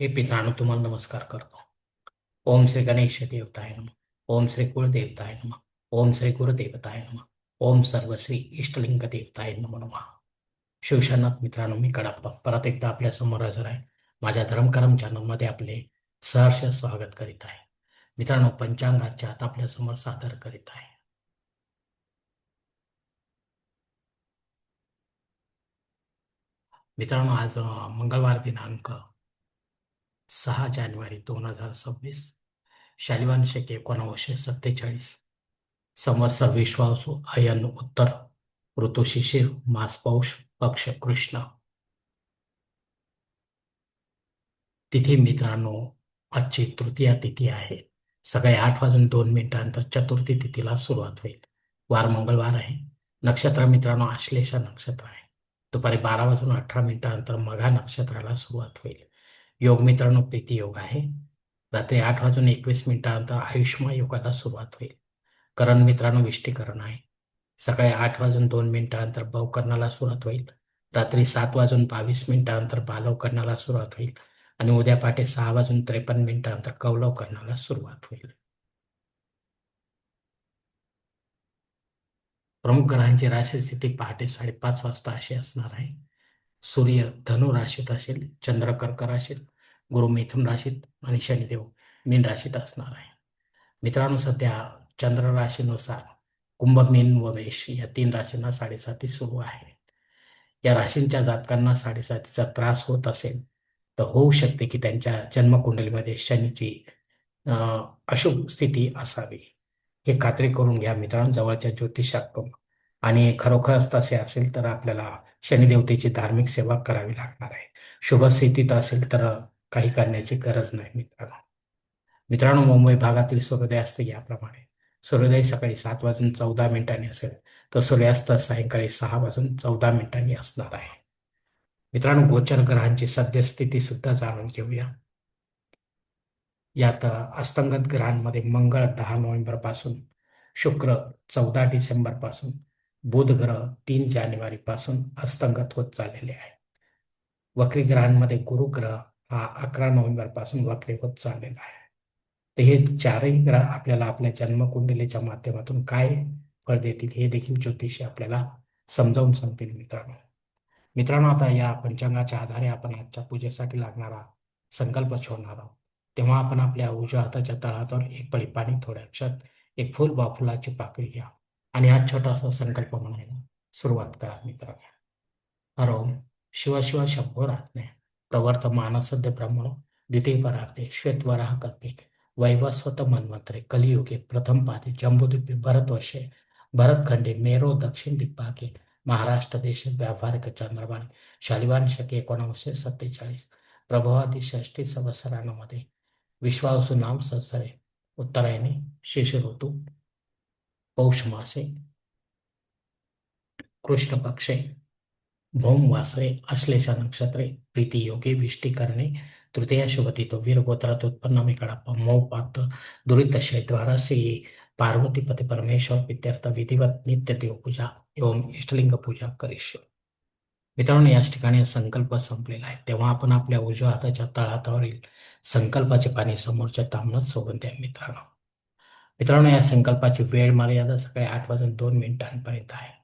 हे पित्रांनो तुम्हाला नमस्कार करतो. ओम श्री गणेश देवताय नम. ओम श्री कुळदेवताय नम. ओम श्री गुरुदेवताय नम. ओम सर्व श्री इष्टलिंग देवताय नम नम. शिवशनाथ मित्रांनो मी कडाप्पा. परत एकदा आपल्यासमोर हजर आहे. माझ्या धर्मकरम चॅनलमध्ये आपले सहर्ष स्वागत करीत आहे. मित्रांनो पंचांगाच्या आत आपल्यासमोर सादर करीत आहे. मित्रांनो आज मंगळवार दिनांक सहा जानेवारी दोन हजार सव्वीस शालिवान शके एकोणावीसशे सत्तेचाळीस संवत्सर विश्वासू अयन उत्तर ऋतू शिशिर मास पौष पक्ष कृष्ण. तिथी मित्रांनो आजची तृतीया तिथी आहे. सकाळी आठ वाजून दोन मिनिटानंतर चतुर्थी तिथीला सुरुवात होईल. वार मंगळवार आहे. नक्षत्र मित्रांनो आश्लेषा नक्षत्र आहे. दुपारी बारा वाजून अठरा मिनिटानंतर मघा नक्षत्राला सुरुवात होईल. योग मित्रांनो प्रीती योग आहे. रात्री आठ वाजून एकवीस मिनिटानंतर आयुष्मा योगाला सुरुवात होईल. करण मित्रांनो विष्टीकरण आहे. सकाळी आठ वाजून दोन मिनिटानंतर बहुकर्णाला सुरुवात होईल. रात्री सात वाजून बावीस मिनिटानंतर बालवकरणाला सुरुवात होईल. आणि उद्या पहाटे सहा वाजून त्रेपन्न मिनिटानंतर कौलवकरणाला सुरुवात होईल. प्रमुख ग्रहांची राशी स्थिती पहाटे साडेपाच वाजता अशी असणार आहे. सूर्य धनु राशीत असेल चंद्र कर्क राशीत गुरु मिथुन राशीत आणि शनिदेव मीन राशीत असणार आहे. मित्रांनो सध्या चंद्र राशीनुसार कुंभ मीन व मेष या तीन राशींना साडेसाती सुरू आहे. या राशींच्या जातकांना साडेसातीचा त्रास होत असेल तर होऊ शकते की त्यांच्या जन्मकुंडलीमध्ये शनीची अशुभ स्थिती असावी. हे खात्री करून घ्या मित्रांनो जवळच्या ज्योतिषाकडून आणि खरोखरच तसे असेल तर आपल्याला शनिदेवतेची धार्मिक सेवा करावी लागणार आहे. शुभ स्थितीत असेल तर काही करण्याची गरज नाही मित्रांनो मित्रांनो मुंबई भागातील सूर्योदय असतो याप्रमाणे. सूर्योदय सकाळी सात वाजून चौदा मिनिटांनी असेल तर सूर्यास्त सायंकाळी सहा वाजून चौदा मिनिटांनी असणार आहे. मित्रांनो गोचर ग्रहांची सद्यस्थिती सुद्धा जाणून घेऊया. यात अस्तंगत ग्रहांमध्ये मंगळ दहा नोव्हेंबरपासून शुक्र चौदा डिसेंबरपासून बुध ग्रह तीन जानेवारी पासून अस्तंगत होत चाललेले आहे. वक्री ग्रहांमध्ये गुरु ग्रह हा अकरा नोव्हेंबरपासून वक्री होत चाललेला आहे. तर हे चारही ग्रह आपल्याला आपल्या जन्मकुंडलीच्या माध्यमातून काय फळ देतील हे देखील ज्योतिषी आपल्याला समजावून सांगतील मित्रांनो. मित्रांनो आता या पंचांगाच्या आधारे आपण आजच्या पूजेसाठी लागणारा संकल्प छोडणार आहोत. तेव्हा आपण आपल्या उजव्या हाताच्या तळहातावर एक पळी पाणी थोड्या अक्षात एक फुल बा फुलाची पाकळी घ्या आणि हा छोटासा संकल्प म्हणायला सुरुवात करा मित्रांनो. हर ओम. शिव शिव शंभोरात्मे प्रवर्त मानसद्य ब्रह्मणो द्वितीय परार्थे श्वेतवराह कल्पे वैवस्वत मन्वंतरे कलियुगे प्रथम पादे जम्बूद्वीपे भरतवर्षे भरतखंडे मेरो दक्षिण दिग्भागे महाराष्ट्र देश व्यावहारिक चंद्रबाणी शालिवान शके एकोणावीसशे सत्तेचाळीस प्रभवादी षष्टी संवत्सरांमध्ये विश्वासू नाम संवत्सरे उत्तरायणे शेष ऋतू पौष मासे कृष्ण पक्षे भौम वासरे नक्षत्रे प्रीती योगे विष्टी करणे तृतीय शुभतितो वीर गोत्रात उत्पन्न मी कडाप्पा मौ पात द्वारा श्री पार्वतीपती परमेश्वर विद्यार्थ विधिवत नित्य देवपूजा एवं इष्टलिंग पूजा करिष्य. मित्रांनो याच ठिकाणी संकल्प संपलेला आहे. तेव्हा आपण आपल्या उजव्या हाताच्या तळहातावरील संकल्पाचे पाणी समोरच्या तांबणत सोबत द्या मित्रांनो. मित्रांनो या संकल्पाची वेळ मर्यादा सकाळी आठ वाजून दोन मिनिटांपर्यंत आहे.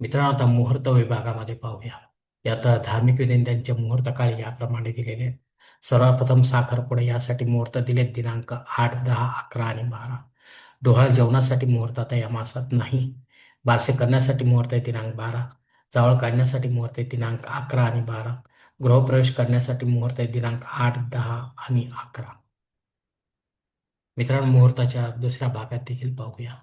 मित्रांनो आता मुहूर्त विभागामध्ये पाहूया. यात धार्मिक विधी त्यांचे मुहूर्त काळ याप्रमाणे दिलेले आहेत. सर्वप्रथम साखरपुडे यासाठी मुहूर्त दिलेत. दिनांक आठ दहा अकरा आणि बारा. डोहाळ जेवणासाठी मुहूर्त आता या मासात नाही. बारसे करण्यासाठी मुहूर्त आहे दिनांक बारा. जावळ काढण्यासाठी मुहूर्त आहे दिनांक अकरा आणि बारा. गृहप्रवेश करण्यासाठी मुहूर्त आहे दिनांक आठ दहा आणि अकरा. मित्रांनो मुहूर्ताच्या दुसऱ्या भागात देखील पाहूया.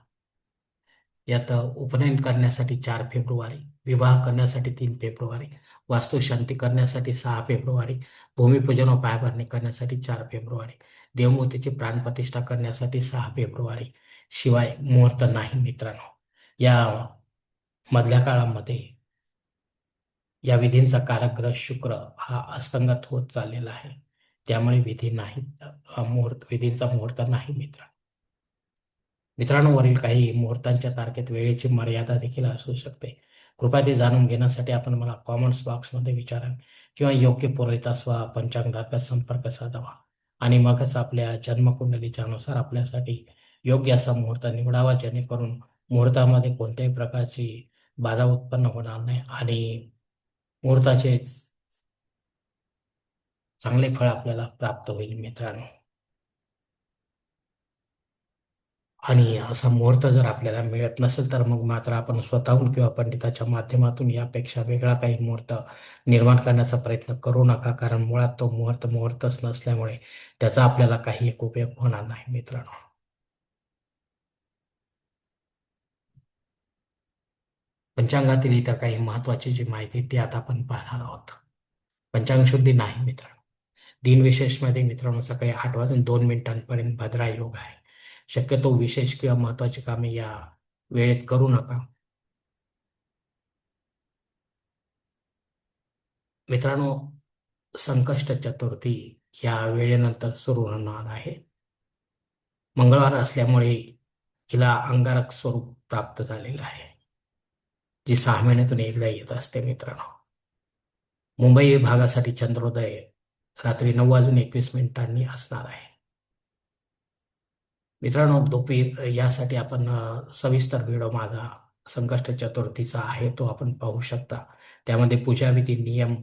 यात उपनयन करण्यासाठी चार फेब्रुवारी विवाह करण्यासाठी तीन फेब्रुवारी वास्तुशांती करण्यासाठी सहा फेब्रुवारी भूमिपूजन व पायाभरणी करण्यासाठी चार फेब्रुवारी देवमूर्तीची प्राणप्रतिष्ठा करण्यासाठी सहा फेब्रुवारी. शिवाय मुहूर्त नाही मित्रांनो. या मधल्या काळामध्ये या विधींचा काराग्रह शुक्र हा अस्तंगत होत चाललेला आहे. त्यामुळे विधी नाही मुहूर्त विधींचा मुहूर्त नाही मित्र. मित्रांनो वरील काही मुहूर्तांच्या तारखेत वेळेची मर्यादा देखील असू शकते. कृपया ते जाणून घेण्यासाठी आपण मला कॉमेंट्स बॉक्समध्ये विचारा किंवा योग्य पुरवठा पंचांगाचा संपर्क साधावा आणि मगच आपल्या जन्मकुंडलीच्या अनुसार आपल्यासाठी योग्य असा मुहूर्त निवडावा जेणेकरून मुहूर्तामध्ये कोणत्याही प्रकारची बाधा उत्पन्न होणार नाही आणि मुहूर्ताचे चांगले फळ आपल्याला प्राप्त होईल मित्रांनो. आणि असा मुहूर्त जर आपल्याला मिळत नसेल तर मग मात्र आपण स्वतःहून किंवा पंडिताच्या माध्यमातून यापेक्षा वेगळा काही मुहूर्त निर्माण करण्याचा प्रयत्न करू नका. कारण मुळात तो मुहूर्त मुहूर्तच नसल्यामुळे त्याचा आपल्याला काही एक उपयोग होणार नाही मित्रांनो. पंचांगातील इतर काही महत्वाची जी माहिती ती आता आपण पाहणार आहोत. पंचांग शुद्धी नाही मित्रांनो. दिनविशेषमध्ये मित्रांनो सकाळी आठ वाजून दोन मिनिटांपर्यंत भद्रा योग आहे. शक्यतो विशेष किंवा महत्वाची कामे या वेळेत करू नका. मित्रांनो संकष्ट चतुर्थी या वेळेनंतर सुरू होणार आहे. मंगळवार असल्यामुळे हिला अंगारक स्वरूप प्राप्त झालेलं आहे जी सहा महिन्यातून एकदा येत असते मित्रांनो. मुंबई भागासाठी चंद्रोदय रात्री नऊ वाजून एकवीस मिनिटांनी असणार आहे. मित्रांनो दोपी यासाठी आपण सविस्तर व्हिडिओ माझा संकष्ट चतुर्थीचा आहे तो आपण पाहू शकता. त्यामध्ये पूजाविधी नियम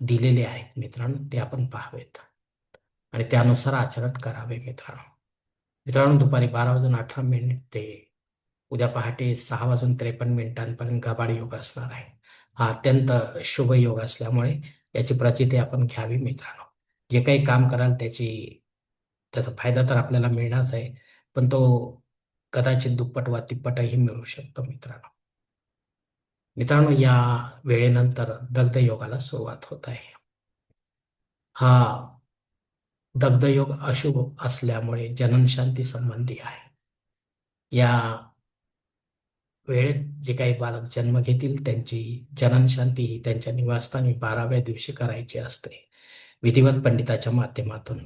दिलेले आहेत मित्रांनो ते आपण पाहावेत. आणि त्यानुसार आचरण करावे मित्रांनो. मित्रांनो दुपारी बारा वाजून अठरा मिनिट ते उद्या पहाटे सहा वाजून त्रेपन्न मिनिटांपर्यंत गबाड योग असणार आहे. हा अत्यंत शुभ योग असल्यामुळे याची प्रचिती आपण घ्यावी मित्रांनो. जे काही काम कराल त्याची त्याचा फायदा तर आपल्याला मिळणारच आहे. पण तो कदाचित दुप्पट वा तिप्पटही मिळू शकतो मित्रांनो. मित्रांनो या वेळेनंतर दग्ध योगाला सुरुवात होत आहे. हा दग्धयोग अशुभ असल्यामुळे जननशांती संबंधी आहे. या वेळेत जे काही बालक जन्म घेतील त्यांची जननशांती ही त्यांच्या निवासस्थानी बाराव्या दिवशी करायची असते. विधिवत पंडिताच्या माध्यमातून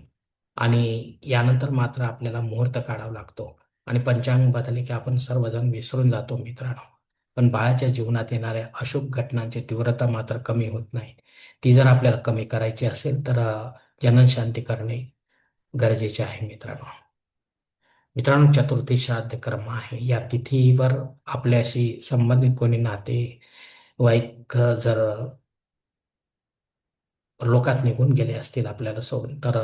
आणि यानंतर मात्र आपल्याला मुहूर्त काढावा लागतो. आणि पंचांग बदलले की आपण सर्वजण विसरून जातो मित्रांनो. पण बाळाच्या जीवनात येणाऱ्या अशुभ घटनांची तीव्रता मात्र कमी होत नाही. ती जर आपल्याला कमी करायची असेल तर जननशांती करणे गरजेचे आहे मित्रांनो. मित्रांनो चतुर्थी श्राद्ध कर्म आहे. या तिथीवर आपल्याशी संबंधित कोणी नाते वाईक जर लोकात निघून गेले असतील आपल्याला सोडून तर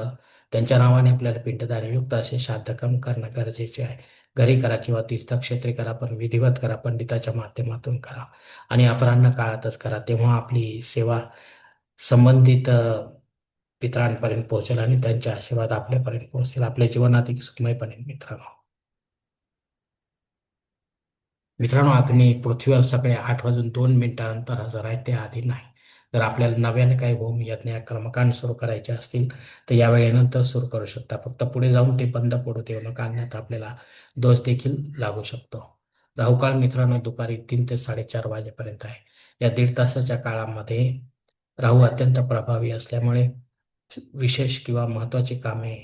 त्यांच्या नावाने आपल्याला पिंडदानयुक्त असे श्राद्धकम करणं गरजेचे आहे. घरी करा किंवा तीर्थक्षेत्री करा पण विधिवत करा पंडिताच्या माध्यमातून करा. आणि अपराह्न काळातच करा. तेव्हा आपली सेवा संबंधित पितरांपर्यंत पोहोचेल आणि त्यांचे आशीर्वाद आपल्यापर्यंत पोहोचेल आपल्या जीवनात एक सुखमय बनेल मित्रांनो. मित्रांनो आपण पृथ्वीवर सगळे आठ वाजून दोन मिनिटांनंतर हजर आहे ते आधी नाही. जर आपल्याला नव्याने काही होम यज्ञ कर्मकांड सुरू करायचे असतील तर या वेळेनंतर सुरू करू शकता. फक्त पुढे जाऊन ते बंद पडू देऊ नका अन्यथा आपल्याला दोष देखील लागू शकतो. राहुकाळ मित्रांनो दुपारी तीन ते साडेचार वाजेपर्यंत आहे. या दीड तासाच्या काळामध्ये राहू अत्यंत प्रभावी असल्यामुळे विशेष किंवा महत्वाची कामे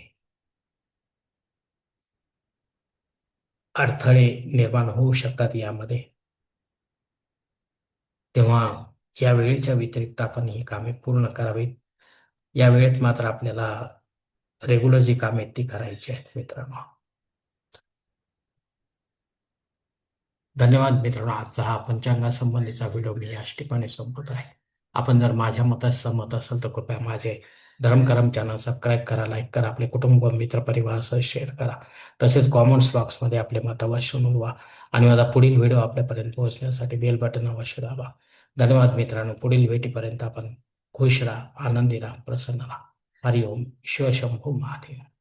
अडथळे निर्माण होऊ शकतात यामध्ये. तेव्हा या वेळेच्या व्यतिरिक्त आपण ही कामे पूर्ण करावीत. या वेळेत मात्र आपल्याला रेग्युलर जी कामे ती करायची आहेत मित्रांनो. धन्यवाद मित्रांनो. आजचा हा पंचांगासंबंधीचा व्हिडिओ मी याच ठिकाणी संपत आहे. आपण जर माझ्या मतात सहमत असाल तर कृपया माझे धर्मकरम चॅनल सबस्क्राईब करा लाईक करा आपले कुटुंब मित्र परिवारासह शेअर करा. तसेच कॉमेंट्स बॉक्समध्ये आपले मत अवश्य नोंदवा. आणि माझा पुढील व्हिडिओ आपल्यापर्यंत पोहोचण्यासाठी बेल बटन अवश्य दाबा. धन्यवाद मित्रांनो. पुढील भेटीपर्यंत आपण खुश राहा आनंदी राहा प्रसन्न राहा. हरिओम. शिवशंभू महादेव.